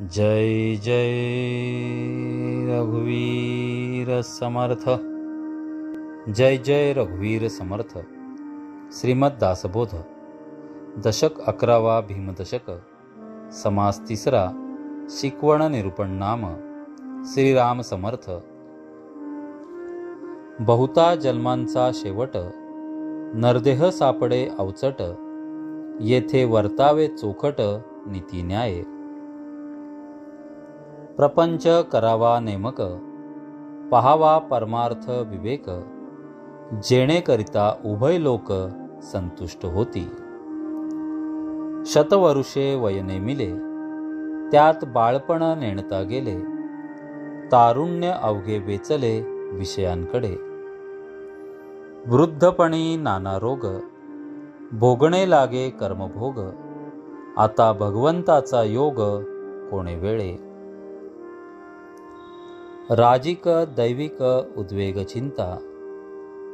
जय जय रघुवीर समर्थ। जय जय रघुवीर समर्थ। श्रीमद दासबोध। दशक अकरावा भीमदशक। समास तिसरा। शिकवण निरूपण नाम श्रीराम समर्थ। बहुता जन्मांचा शेवट। नरदेह सापडे अवचट। येथे वर्तावे चोखट नीती न्याय। प्रपंच करावा नेमक पहावा परमार्थ विवेक जेणेकरिता उभय लोक संतुष्ट होती. शतवरुषे वयने मिले त्यात बाळपण नेणता गेले तारुण्य अवघे वेचले विषयांकडे. वृद्धपणी नाना रोग भोगणे लागे कर्मभोग आता भगवंताचा योग कोणे वेळे? राजिक दैविक उद्वेग चिंता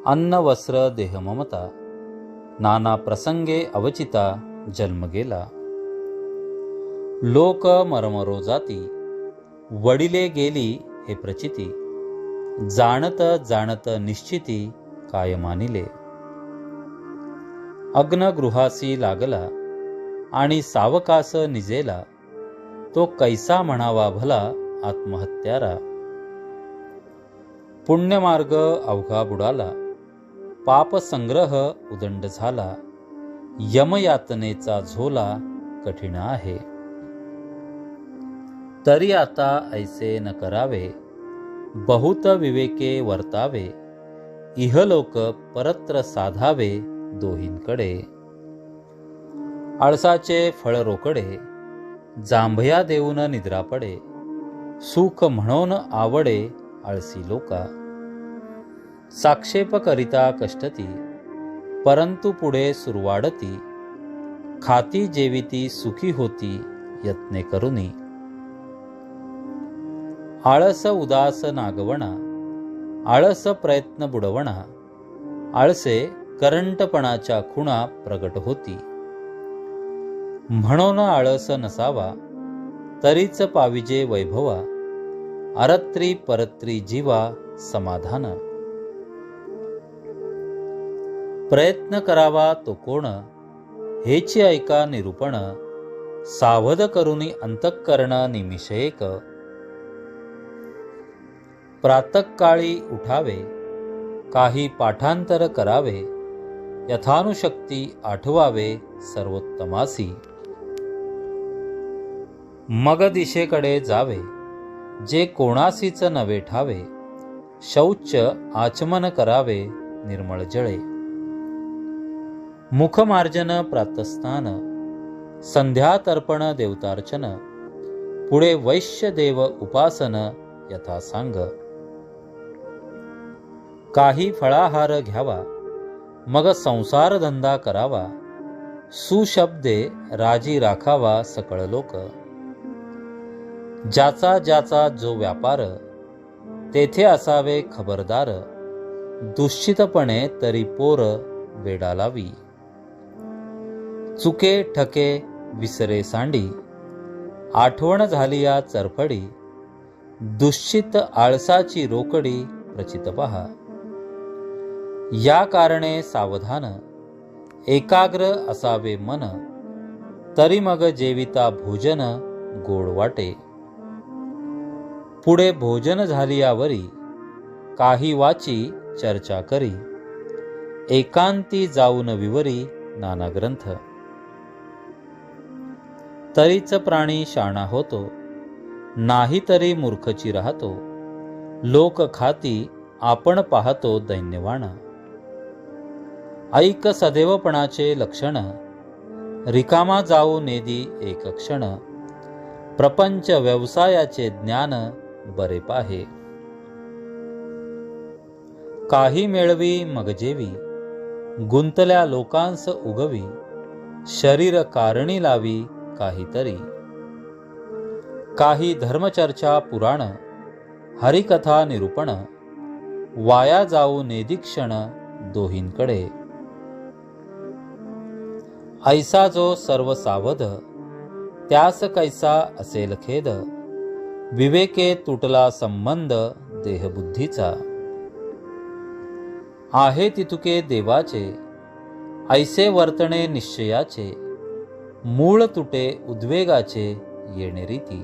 अन्न वस्त्र देह ममता नाना प्रसंगे अवचिता जन्म गेला. लोक मरमरो जाती वडिले गेली हे प्रचिती जाणत जाणत निश्चिती काय मानिले. अग्नगृहासी लागला आणि सावकास निजेला तो कैसा म्हणावा भला आत्महत्यारा. पुण्यमार्ग अवघा बुडाला. पापसंग्रह उदंड झाला. यमयातनेचा झोला कठीण आहे. तरी आता ऐसे न करावे. बहुत विवेके वर्तावे. इहलोक परत्र साधावे दोहींकडे. आळसाचे फळ रोकडे. जांभया देऊन निद्रा पडे. सुख म्हणून आवडे. आळसी लोका. साक्षेप करिता कष्टती परंतु पुढे सुरवाडती. खाती जेविती सुखी होती यत्ने करुनी. आळस उदास नागवणा आळस प्रयत्न बुडवणा. आळसे करंटपणाच्या खुणा प्रगट होती. म्हणून आळस नसावा तरीच पाविजे वैभवा. अरत्री परत्री जीवा समाधान. प्रयत्न करावा तो कोण? हेची ऐका निरूपण. सावध करुनी अंतःकरण निमिषेक. प्रातकाळी उठावे. काही पाठांतर करावे. यथानुशक्ती आठवावे सर्वोत्तमासी. मग दिशेकडे जावे. जे कोणासीच नवे ठावे शौच आचमन करावे निर्मळ जळे. मुखमार्जन प्रातस्नान संध्या तर्पण देवतार्चन पुढे वैश्य देव उपासन यथा सांग काही फळाहार घ्यावा मग संसार धंदा करावा सुशब्दे राजी राखावा सकळ लोक. ज्याचा ज्याचा जो व्यापार तेथे असावे खबरदार दुश्चितपणे तरी पोर वेडा लावी. चुके ठके विसरे सांडी आठवण झाली या चरफडी दुश्चित आळसाची रोकडी प्रचित पहा. या कारणे सावधान एकाग्र असावे मन तरी मग जेविता भोजन गोड वाटे. पुढे भोजन झालियावरी काही वाची चर्चा करी. एकांती जाऊन विवरी नाना ग्रंथ तरीच प्राणी शाणा होतो नाही तरी मूर्खची राहतो. लोक खाती आपण पाहतो दैन्यवाण. ऐक सदैवपणाचे लक्षण रिकामा जाऊ नेदी एक क्षण. प्रपंच व्यवसायाचे ज्ञान बरे पाहे. काही मेळवी मग जेवी. गुंतल्या लोकांस उगवी. शरीर कारणी लावी काहीतरी. काही धर्मचर्चा पुराण हरिकथा निरूपण. वाया जाऊ नेदिक्षण दोहींकडे. ऐसा जो सर्व सावध त्यास कैसा असेल खेद. विवेके तुटला संबंध देहबुद्धीचा. आहे तितुके देवाचे ऐसे वर्तणे निश्चयाचे मूळ तुटे उद्वेगाचे येणे रीती.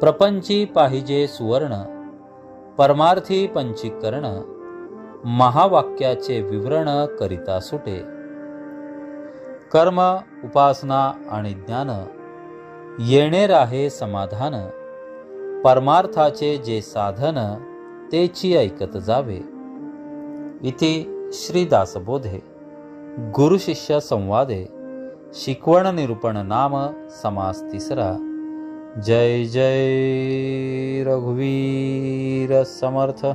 प्रपंची पाहिजे सुवर्ण परमार्थी पंचीकरण महावाक्याचे विवरण करिता सुटे. कर्म उपासना आणि ज्ञान येणे राहे समाधान परमार्थाचे जे साधन तेची ऐकत जावे. इति श्रीदासबोधे गुरुशिष्य संवादे शिकवण निरूपण नाम समास तिसरा. जय जय रघुवीर समर्थ.